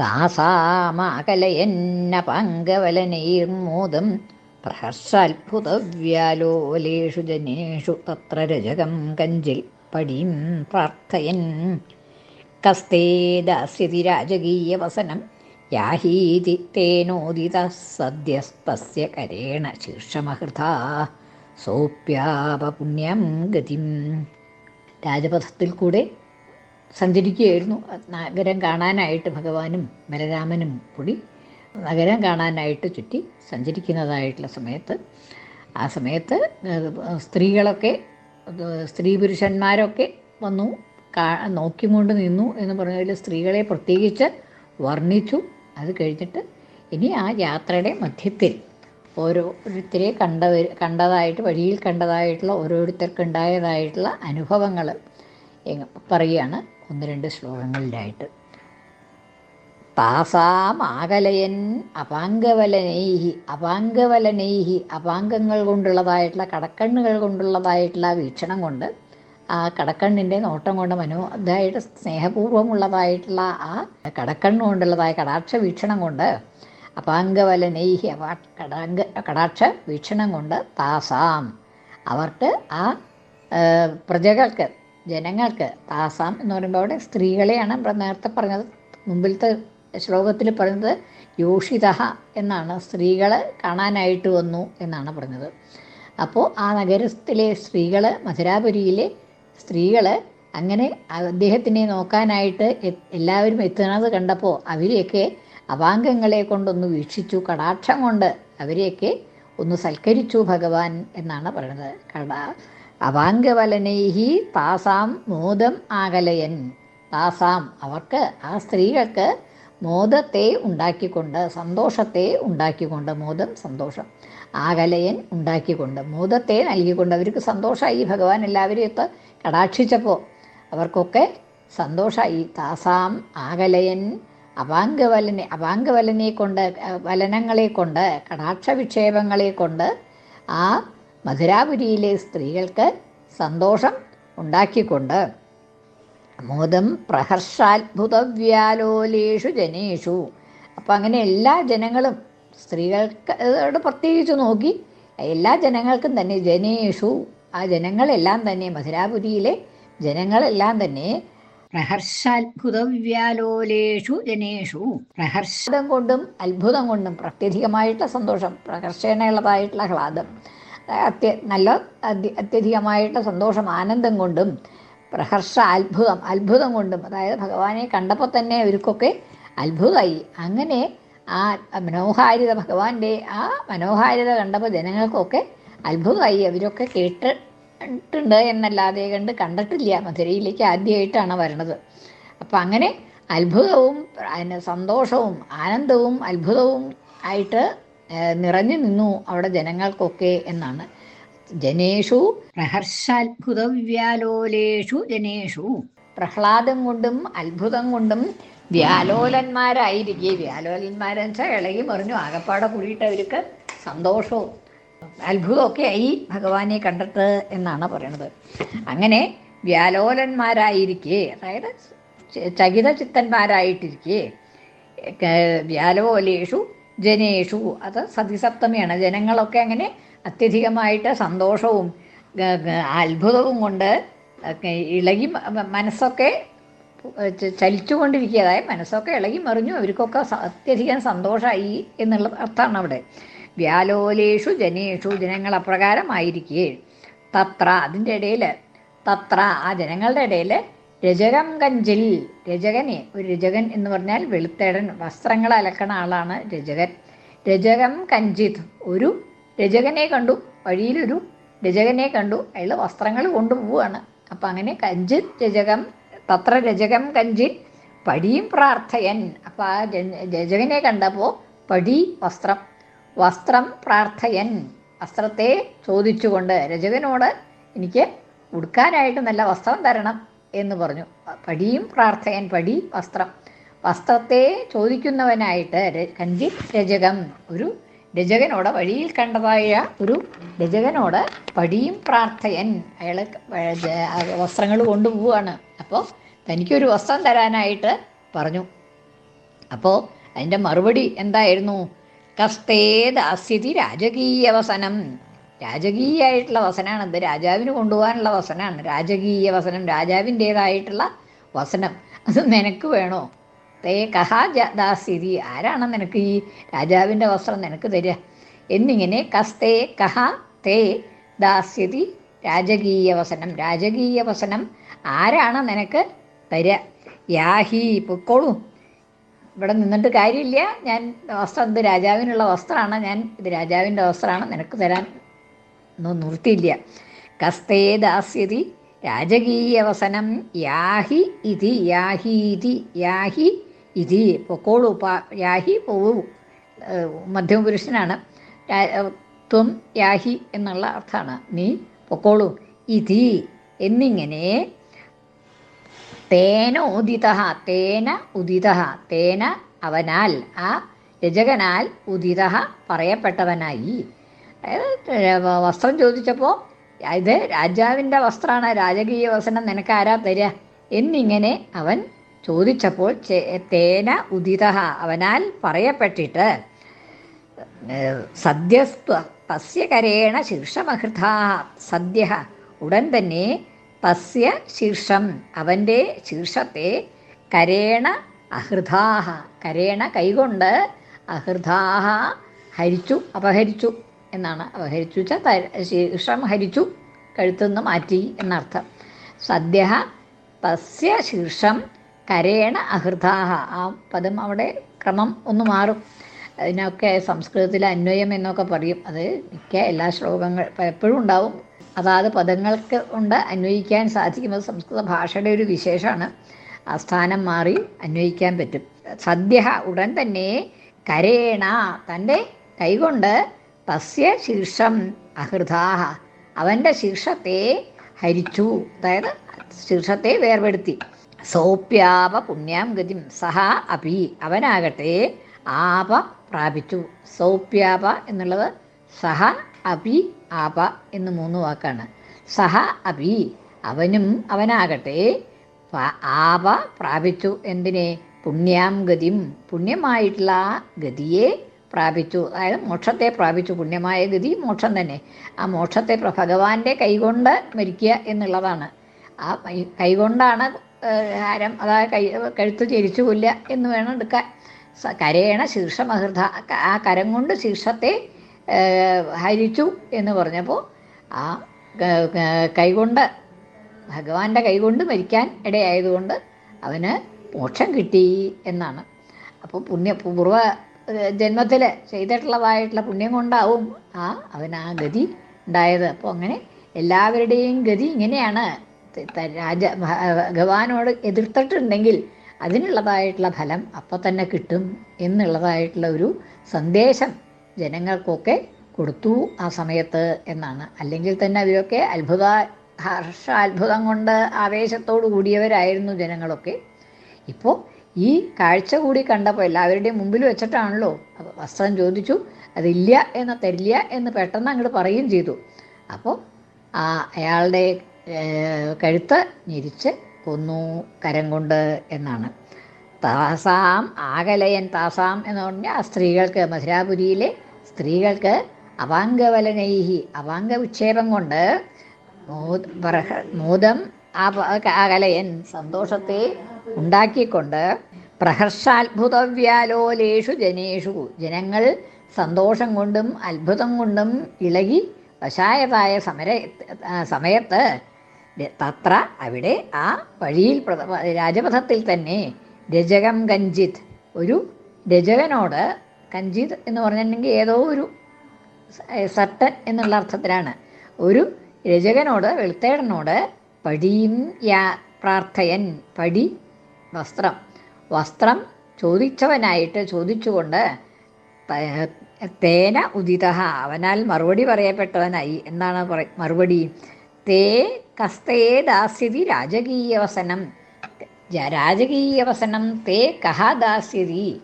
താസാമാകലയന്നപാങ്കവലനൈർമോദം പ്രഹർഷാത്ഭുതവ്യാലോലേഷു ജനേഷു തത്ര രജകം കഞ്ചിൽ പടിയും പ്രാർത്ഥയൻ. കസ്തേ ദാസ്യതി രാജകീയവസനം യാഹീതി സദ്യസ്തസ്യ കരേണ ശീർഷമഹൃത സോപ്യാപപുണ്യം ഗതിം. രാജപഥത്തിൽ കൂടെ സഞ്ചരിക്കുകയായിരുന്നു. നഗരം കാണാനായിട്ട് ഭഗവാനും ബലരാമനും കൂടി നഗരം കാണാനായിട്ട് ചുറ്റി സഞ്ചരിക്കുന്നതായിട്ടുള്ള സമയത്ത് ആ സമയത്ത് സ്ത്രീകളൊക്കെ സ്ത്രീ പുരുഷന്മാരൊക്കെ വന്നു കാ നോക്കിക്കൊണ്ട് നിന്നു എന്ന് പറഞ്ഞതിൽ സ്ത്രീകളെ പ്രത്യേകിച്ച് വർണിച്ചു. അത് കഴിഞ്ഞിട്ട് ഇനി ആ യാത്രയുടെ മധ്യത്തിൽ ഓരോരുത്തരെ കണ്ടവർ കണ്ടതായിട്ട് വഴിയിൽ കണ്ടതായിട്ടുള്ള ഓരോരുത്തർക്കുണ്ടായതായിട്ടുള്ള അനുഭവങ്ങൾ പറയുകയാണ്. ഒന്ന് രണ്ട് ശ്ലോകങ്ങളിലായിട്ട്. താസാമാകലയൻ അപാംഗവലനൈഹി അപാംഗവലനൈഹി അപാംഗങ്ങൾ കൊണ്ടുള്ളതായിട്ടുള്ള കടക്കണ്ണുകൾ കൊണ്ടുള്ളതായിട്ടുള്ള വീക്ഷണം കൊണ്ട് ആ കടക്കണ്ണിന്റെ നോട്ടം കൊണ്ട് മനോ ഇതായിട്ട് സ്നേഹപൂർവമുള്ളതായിട്ടുള്ള ആ കടക്കണ്ണ് കൊണ്ടുള്ളതായ കടാക്ഷ വീക്ഷണം കൊണ്ട് അപാംഗവലനൈഹി അപാ കടാംഗ കടാക്ഷ വീക്ഷണം കൊണ്ട് താസാം അവർക്ക് ആ പ്രജകൾക്ക് ജനങ്ങൾക്ക് താസാം എന്ന് പറയുമ്പോൾ അവിടെ സ്ത്രീകളെയാണ് നേരത്തെ പറഞ്ഞത്. മുമ്പിലത്തെ ശ്ലോകത്തിൽ പറയുന്നത് യോഷിതഹ എന്നാണ്. സ്ത്രീകൾ കാണാനായിട്ട് വന്നു എന്നാണ് പറഞ്ഞത്. അപ്പോൾ ആ നഗരത്തിലെ സ്ത്രീകൾ മധുരാപുരിയിലെ സ്ത്രീകൾ അങ്ങനെ അദ്ദേഹത്തിനെ നോക്കാനായിട്ട് എല്ലാവരും എത്തുന്നത് കണ്ടപ്പോൾ അവരെയൊക്കെ അപാംഗങ്ങളെ കൊണ്ടൊന്ന് വീക്ഷിച്ചു. കടാക്ഷം കൊണ്ട് അവരെയൊക്കെ ഒന്ന് സൽക്കരിച്ചു ഭഗവാൻ എന്നാണ് പറയുന്നത്. കടാ അവാംഗവലനൈഹി താസാം മോദം ആകലയൻ. താസാം അവർക്ക് ആ സ്ത്രീകൾക്ക് മോദത്തെ ഉണ്ടാക്കിക്കൊണ്ട് സന്തോഷത്തെ ഉണ്ടാക്കിക്കൊണ്ട് മോദം സന്തോഷം ആകലയൻ ഉണ്ടാക്കിക്കൊണ്ട് മോദത്തെ നൽകിക്കൊണ്ട് അവർക്ക് സന്തോഷമായി ഭഗവാൻ എല്ലാവരെയും എത്ത് കടാക്ഷിച്ചപ്പോൾ അവർക്കൊക്കെ സന്തോഷമായി താസാം ആകലയൻ അപാംഗവലനെ അപാംഗവലനെ കൊണ്ട് വലനങ്ങളെ കൊണ്ട് കടാക്ഷ വിക്ഷേപങ്ങളെ കൊണ്ട് ആ മധുരാപുരിയിലെ സ്ത്രീകൾക്ക് സന്തോഷം ഉണ്ടാക്കിക്കൊണ്ട് മോദം പ്രഹർഷാത്ഭുതവ്യാലോലേഷു ജനേഷു. അപ്പം അങ്ങനെ എല്ലാ ജനങ്ങളും സ്ത്രീകൾക്ക് പ്രത്യേകിച്ച് നോക്കി എല്ലാ ജനങ്ങൾക്കും തന്നെ ജനേഷു ആ ജനങ്ങളെല്ലാം തന്നെ മധുരാപുരിയിലെ ജനങ്ങളെല്ലാം തന്നെ പ്രഹർഷാത്ഭുതവ്യാലോലേഷു ജനേഷു. പ്രഹർഷതം കൊണ്ടും അത്ഭുതം കൊണ്ടും പ്രത്യധികമായിട്ടുള്ള സന്തോഷം പ്രഹർഷേണയുള്ളതായിട്ടുള്ള ഹ്ലാദം അത്യ നല്ല അത്യധികമായിട്ട് സന്തോഷം ആനന്ദം കൊണ്ടും പ്രഹർഷ അത്ഭുതം അത്ഭുതം കൊണ്ടും അതായത് ഭഗവാനെ കണ്ടപ്പോൾ തന്നെ അവർക്കൊക്കെ അത്ഭുതമായി. അങ്ങനെ ആ മനോഹാരിത ഭഗവാന്റെ ആ മനോഹാരിത കണ്ടപ്പോൾ ജനങ്ങൾക്കൊക്കെ അത്ഭുതമായി. അവരൊക്കെ കേട്ടിട്ടുണ്ട് എന്നല്ലാതെ കണ്ട് കണ്ടിട്ടില്ല. മധുരയിലേക്ക് ആദ്യമായിട്ടാണ് വരണത്. അപ്പം അങ്ങനെ അത്ഭുതവും സന്തോഷവും ആനന്ദവും അത്ഭുതവും ആയിട്ട് നിറഞ്ഞു നിന്നു അവിടെ ജനങ്ങൾക്കൊക്കെ എന്നാണ്. ജനേഷു പ്രഹർഷാത്ഭുതവ്യാലോലേഷു ജനേഷു. പ്രഹ്ലാദം കൊണ്ടും അത്ഭുതം കൊണ്ടും വ്യാലോലന്മാരായിരിക്കെ. വ്യാലോലന്മാരെന്ന് വെച്ചാൽ ഇളകി മറിഞ്ഞു. ആകപ്പാടെ കൂടിയിട്ട് അവർക്ക് സന്തോഷവും അത്ഭുതമൊക്കെ ആയി ഭഗവാനെ കണ്ടിട്ട് എന്നാണ് പറയണത്. അങ്ങനെ വ്യാലോലന്മാരായിരിക്കെ. അതായത് ചകിത ചിത്തന്മാരായിട്ടിരിക്കെ വ്യാലോലേഷു ജനേഷു. അത് സതിസപ്തമിയാണ്. ജനങ്ങളൊക്കെ അങ്ങനെ അത്യധികമായിട്ട് സന്തോഷവും അത്ഭുതവും കൊണ്ട് ഇളകി മനസ്സൊക്കെ ചലിച്ചുകൊണ്ടിരിക്കുക. അതായത് മനസ്സൊക്കെ ഇളകി മറിഞ്ഞു. അവർക്കൊക്കെ അത്യധികം സന്തോഷമായി എന്നുള്ള അർത്ഥമാണ് അവിടെ. വ്യാലോലേഷു ജനേഷു ജനങ്ങൾ അപ്രകാരമായിരിക്കേ. തത്ര അതിന്റെ ഇടയിൽ തത്ര ആ ജനങ്ങളുടെ ഇടയിൽ രജകം കഞ്ചിൽ രജകനെ ഒരു രജകൻ എന്ന് പറഞ്ഞാൽ വെളുത്തേടൻ വസ്ത്രങ്ങൾ അലക്കണ ആളാണ് രജകൻ. രജകം കഞ്ചിത് ഒരു രജകനെ കണ്ടു വഴിയിലൊരു രജകനെ കണ്ടു അയാൾ വസ്ത്രങ്ങൾ കൊണ്ടുപോവുകയാണ് അപ്പം അങ്ങനെ കഞ്ചിത് രജകം തത്ര രജകം കഞ്ചിത് പടിയും പ്രാർത്ഥയൻ. അപ്പം ആ രജകനെ കണ്ടപ്പോൾ പടി വസ്ത്രം വസ്ത്രം പ്രാർത്ഥയൻ. വസ്ത്രത്തെ ചോദിച്ചുകൊണ്ട് രജകനോട് എനിക്ക് ഉടുക്കാനായിട്ട് നല്ല വസ്ത്രം തരണം. എന്ന് പറഞ്ഞു. പടിയും പ്രാർത്ഥയൻ പടി വസ്ത്രം. വസ്ത്രത്തെ ചോദിക്കുന്നവനായിട്ട് കഞ്ചി രചകം. ഒരു രചകനോട് വഴിയിൽ കണ്ടതായ ഒരു രചകനോട് പടിയും പ്രാർത്ഥയൻ അയാൾ വസ്ത്രങ്ങൾ കൊണ്ടുപോവുകയാണ്. അപ്പോൾ തനിക്കൊരു വസ്ത്രം തരാനായിട്ട് പറഞ്ഞു. അപ്പോൾ അതിന്റെ മറുപടി എന്തായിരുന്നു? കസ്തേ ദാസ്യതി വസനം രാജകീയമായിട്ടുള്ള വസനാണ് അത് രാജാവിന് കൊണ്ടുപോകാനുള്ള വസനാണ്. രാജകീയ വസനം രാജാവിന്റേതായിട്ടുള്ള വസനം. അത് നിനക്ക് വേണോ? തേ കഹാ ദാസ്യതി ആരാണ് നിനക്ക് ഈ രാജാവിന്റെ വസ്ത്രം നിനക്ക് തരിക? എന്നിങ്ങനെ കസ്തേ കഹ തേ ദാസ്യതി രാജകീയ വസനം. രാജകീയ വസനം ആരാണ് നിനക്ക് തരിക? യാഹി പൊക്കോളൂ. ഇവിടെ നിന്നിട്ട് കാര്യമില്ല. ഞാൻ വസ്ത്രം ഇത് രാജാവിനുള്ള വസ്ത്രമാണ് ഞാൻ ഇത് രാജാവിന്റെ വസ്ത്രമാണ് നിനക്ക് തരാൻ ഒന്നും നിർത്തില്ല. കസ്തേ ദാസ്യതി രാജകീയവസനം യാഹി ഇതി യാഹി ഇതി യാഹി ഇതി പൊക്കോളൂ പാ യാഹി പോവൂ. മധ്യമപുരുഷനാണ്. ത്വം യാഹി എന്നുള്ള അർത്ഥമാണ്. നീ പൊക്കോളൂ ഇതി എന്നിങ്ങനെ തേന ഉദിത തേന ഉദിത തേന അവനാൽ ആ രചകനാൽ ഉദിത പറയപ്പെട്ടവനായി. വസ്ത്രം ചോദിച്ചപ്പോൾ ഇത് രാജാവിന്റെ വസ്ത്രമാണ് രാജകീയ വസനം നിനക്ക് ആരാ തരിക എന്നിങ്ങനെ അവൻ ചോദിച്ചപ്പോൾ തേന ഉദിത അവനാൽ പറയപ്പെട്ടിട്ട് സദ്യസ്ത്വ തസ്യ കരേണ ശീർഷമഹൃതാ സദ്യ ഉടൻ തന്നെ തസ്യ ശീർഷം അവന്റെ ശീർഷത്തെ കരേണ അഹൃതാഹ കരേണ കൈകൊണ്ട് അഹൃതാഹ ഹരിച്ചു അപഹരിച്ചു. എന്നാണ് അപഹരിച്ചു വെച്ചാൽ ശീർഷം ഹരിച്ചു കഴുത്തുനിന്ന് മാറ്റി എന്നർത്ഥം. സദ്യ തസ്യ ശീർഷം കരേണ അഹൃതാഹ ആ പദം അവിടെ ക്രമം ഒന്ന് മാറും. അതിനൊക്കെ സംസ്കൃതത്തിൽ അന്വയം എന്നൊക്കെ പറയും. അത് മിക്ക എല്ലാ ശ്ലോകങ്ങൾ എപ്പോഴും ഉണ്ടാവും. അതാത് പദങ്ങൾക്ക് കൊണ്ട് അന്വയിക്കാൻ സാധിക്കുന്നത് സംസ്കൃത ഭാഷയുടെ ഒരു വിശേഷമാണ്. ആ സ്ഥാനം മാറി അന്വയിക്കാൻ പറ്റും. സദ്യ ഉടൻ തന്നെ കരേണ തന്റെ കൈകൊണ്ട് തസ്യ ശീർഷം അഹൃതാഹ. അവന്റെ ശീർഷത്തെ ഹരിച്ചു. അതായത് ശീർഷത്തെ വേർപെടുത്തി. സോപ്യാപ പുണ്യാം ഗതിം. സഹ അപി. അവനാകട്ടെ ആപ പ്രാപിച്ചു. സൗപ്യാപ എന്നുള്ളത് സഹ അപി ആപ എന്ന് മൂന്ന് വാക്കാണ്. സഹ അപി. അവനും അവനാകട്ടെ ആപ പ്രാപിച്ചു. എന്തിനെ? പുണ്യാം ഗതിം. പുണ്യമായിട്ടുള്ള ഗതിയെ പ്രാപിച്ചു. അതായത് മോക്ഷത്തെ പ്രാപിച്ചു. പുണ്യമായ ഗതി മോക്ഷം തന്നെ. ആ മോക്ഷത്തെ ഭഗവാന്റെ കൈകൊണ്ട് മരിക്കുക എന്നുള്ളതാണ്. ആ കൈകൊണ്ടാണ് ഹാരം അതായത് കൈ കഴുത്ത് ചരിച്ചു കൊല്ലുക എന്ന് വേണം എടുക്കാൻ. കരേണ ശീർഷമഹൃത ആ കരം കൊണ്ട് ശീർഷത്തെ ഹരിച്ചു എന്ന് പറഞ്ഞപ്പോൾ ആ കൈകൊണ്ട് ഭഗവാന്റെ കൈകൊണ്ട് മരിക്കാൻ ഇടയായതുകൊണ്ട് അവന് മോക്ഷം കിട്ടി എന്നാണ്. അപ്പോൾ പുണ്യ പൂർവ ജന്മത്തിൽ ചെയ്തിട്ടുള്ളതായിട്ടുള്ള പുണ്യം കൊണ്ടാവും ആ അവൻ ആ ഗതി ഉണ്ടായത്. അപ്പോൾ അങ്ങനെ എല്ലാവരുടെയും ഗതി ഇങ്ങനെയാണ്. രാജ ഭഗവാനോട് എതിർത്തിട്ടുണ്ടെങ്കിൽ അതിനുള്ളതായിട്ടുള്ള ഫലം അപ്പം തന്നെ കിട്ടും എന്നുള്ളതായിട്ടുള്ള ഒരു സന്ദേശം ജനങ്ങൾക്കൊക്കെ കൊടുത്തു ആ സമയത്ത് എന്നാണ്. അല്ലെങ്കിൽ തന്നെ അവരൊക്കെ അത്ഭുത ഹർഷ അത്ഭുതം കൊണ്ട് ആവേശത്തോടു കൂടിയവരായിരുന്നു ജനങ്ങളൊക്കെ. ഇപ്പോൾ ഈ കാഴ്ച കൂടി കണ്ടപ്പോൾ എല്ലാവരുടെയും മുമ്പിൽ വെച്ചിട്ടാണല്ലോ. വസ്ത്രം ചോദിച്ചു അതില്ല എന്ന് തരില്ല എന്ന് പെട്ടെന്ന് അങ്ങോട്ട് പറയുകയും ചെയ്തു. അപ്പോൾ ആ അയാളുടെ കഴുത്ത് ഞെരിച്ച് കൊന്നു കരം കൊണ്ട് എന്നാണ്. താസാം ആകലയൻ താസാം എന്ന് പറഞ്ഞാൽ സ്ത്രീകൾക്ക് മധുരാപുരിയിലെ സ്ത്രീകൾക്ക് അവാംഗവലനൈഹി അവാംഗ വിക്ഷേപം കൊണ്ട് മോദ- പ്രഹ- കലയൻ സന്തോഷത്തെ ഉണ്ടാക്കിക്കൊണ്ട് പ്രഹർഷാത്ഭുതവ്യാലോലേഷു ജനേഷു. ജനങ്ങൾ സന്തോഷം കൊണ്ടും അത്ഭുതം കൊണ്ടും ഇളകി വശായതായ സമര ആ സമയത്ത് തത്ര അവിടെ ആ വഴിയിൽ രാജപഥത്തിൽ തന്നെ രജകം കഞ്ചിത് ഒരു രജകനോട് കഞ്ചിത് എന്ന് പറഞ്ഞിട്ടുണ്ടെങ്കിൽ ഏതോ ഒരു സട്ടൻ എന്നുള്ള അർത്ഥത്തിലാണ്. ഒരു രചകനോട് വെളുത്തേടനോട് പടിയും യാ പ്രാർത്ഥയൻ പടി വസ്ത്രം. വസ്ത്രം ചോദിച്ചവനായിട്ട് ചോദിച്ചുകൊണ്ട് തേന ഉദിത അവനാൽ മറുപടി പറയപ്പെട്ടവനായി എന്നാണ് പറ മറുപടി. തേ കസ്തേ ദാസ്യതി രാജകീയവസനം ജ- രാജകീയവസനം തേ കഹ ദാസ്യതി.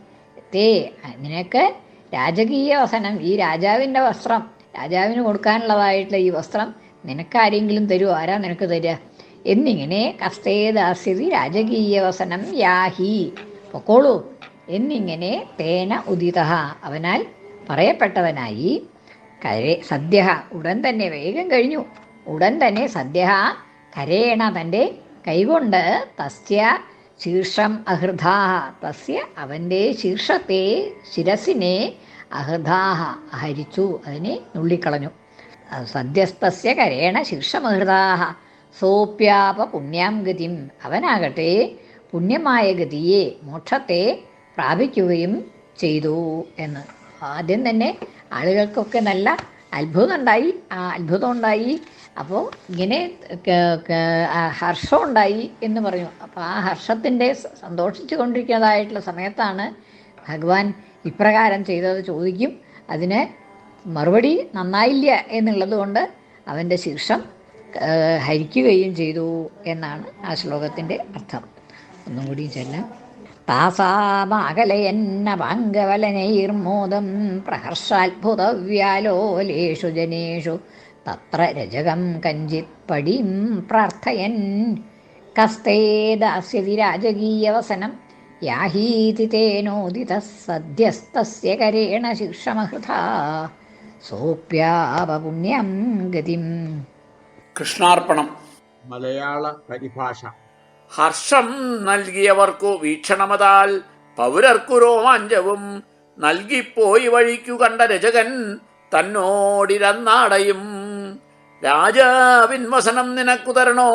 തേ നിനക്ക് രാജകീയ വസനം ഈ രാജാവിന്റെ വസ്ത്രം രാജാവിന് കൊടുക്കാനുള്ളതായിട്ടുള്ള ഈ വസ്ത്രം നിനക്കാരെങ്കിലും തരുമോ ആരാ നിനക്ക് തരിക? എന്നിങ്ങനെ കസ്തേദാസിരി ദാസ്യതി രാജകീയ വസനം യാഹി. പൊക്കോളൂ. എന്നിങ്ങനെ തേന ഉദിത അവനാൽ പറയപ്പെട്ടവനായി കരേ സദ്യ ഉടൻ തന്നെ വേഗം കഴിഞ്ഞു. ഉടൻ തന്നെ സദ്യ കരേണ തന്റെ കൈകൊണ്ട് തസ്യ ശീർഷം അഹൃദാഹ. തസ്യ അവന്റെ ശീർഷത്തെ ശിരസിനെ അഹൃദാഹ ഹരിച്ചു അതിനെ നുള്ളിക്കളഞ്ഞു. സദ്യസ്തസ്യ കരേണ ശീർഷമഹൃദാഹ സോപ്യാപ പുണ്യാം ഗതിം. അവനാകട്ടെ പുണ്യമായ ഗതിയെ മോക്ഷത്തെ പ്രാപിക്കുകയും ചെയ്തു എന്ന്. ആദ്യം തന്നെ ആളുകൾക്കൊക്കെ നല്ല അത്ഭുതം ഉണ്ടായി ആ അത്ഭുതം ഉണ്ടായി അപ്പോൾ ഇങ്ങനെ ക- ക- ഹർഷം ഉണ്ടായി എന്ന് പറഞ്ഞു. അപ്പോൾ ആ ഹർഷത്തിന്റെ സന്തോഷിച്ചു കൊണ്ടിരിക്കുന്നതായിട്ടുള്ള സമയത്താണ് ഭഗവാൻ ഇപ്രകാരം ചെയ്തത് ചോദിക്കും. അതിന് മറുപടി നന്നായില്ല എന്നുള്ളത് കൊണ്ട് അവന്റെ ശീർഷം ഹരിക്കുകയും ചെയ്തു എന്നാണ് ആ ശ്ലോകത്തിന്റെ അർത്ഥം. ഒന്നും കൂടി ചെല്ലാം. താസാമാകലയന്ന പാങ്കവലനൈർമോദം പ്രഹർഷാത്ഭുതവ്യാലോലേഷു ജനേഷു തത്ര രജകം കഞ്ചിത് പടിം പ്രാർത്ഥയൻ. കസ്തേ ദാസ്യതി രാജകീയവസനം യാഹീതി തേനോദിത സദ്യസ്തസ്യ കരേണ ശീർഷമഹൃതാ സോപ്യാപുണ്യം ഗതിം കൃഷ്ണാർപ്പണം. മലയാള പരിഭാഷ. ഹർഷം നൽകിയവർക്കു വീക്ഷണമതാൽ പൗരർക്കു രോമാഞ്ചവും നൽകിപ്പോയി വഴിക്കു കണ്ട രചകൻ തന്നോടിരന്നാടയും. രാജാവിൻ വസനം നിനക്കു തരണോ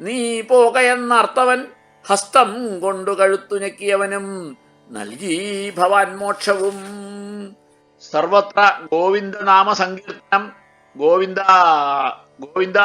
നീ പോകയെന്നർത്ഥവൻ ഹസ്തം കൊണ്ടു കഴുത്തു ഞെക്കിയവനും നൽകി ഭവാൻ മോക്ഷവും. സർവത്ര ഗോവിന്ദനാമ സങ്കീർത്തനം ഗോവിന്ദ ഗോവിന്ദ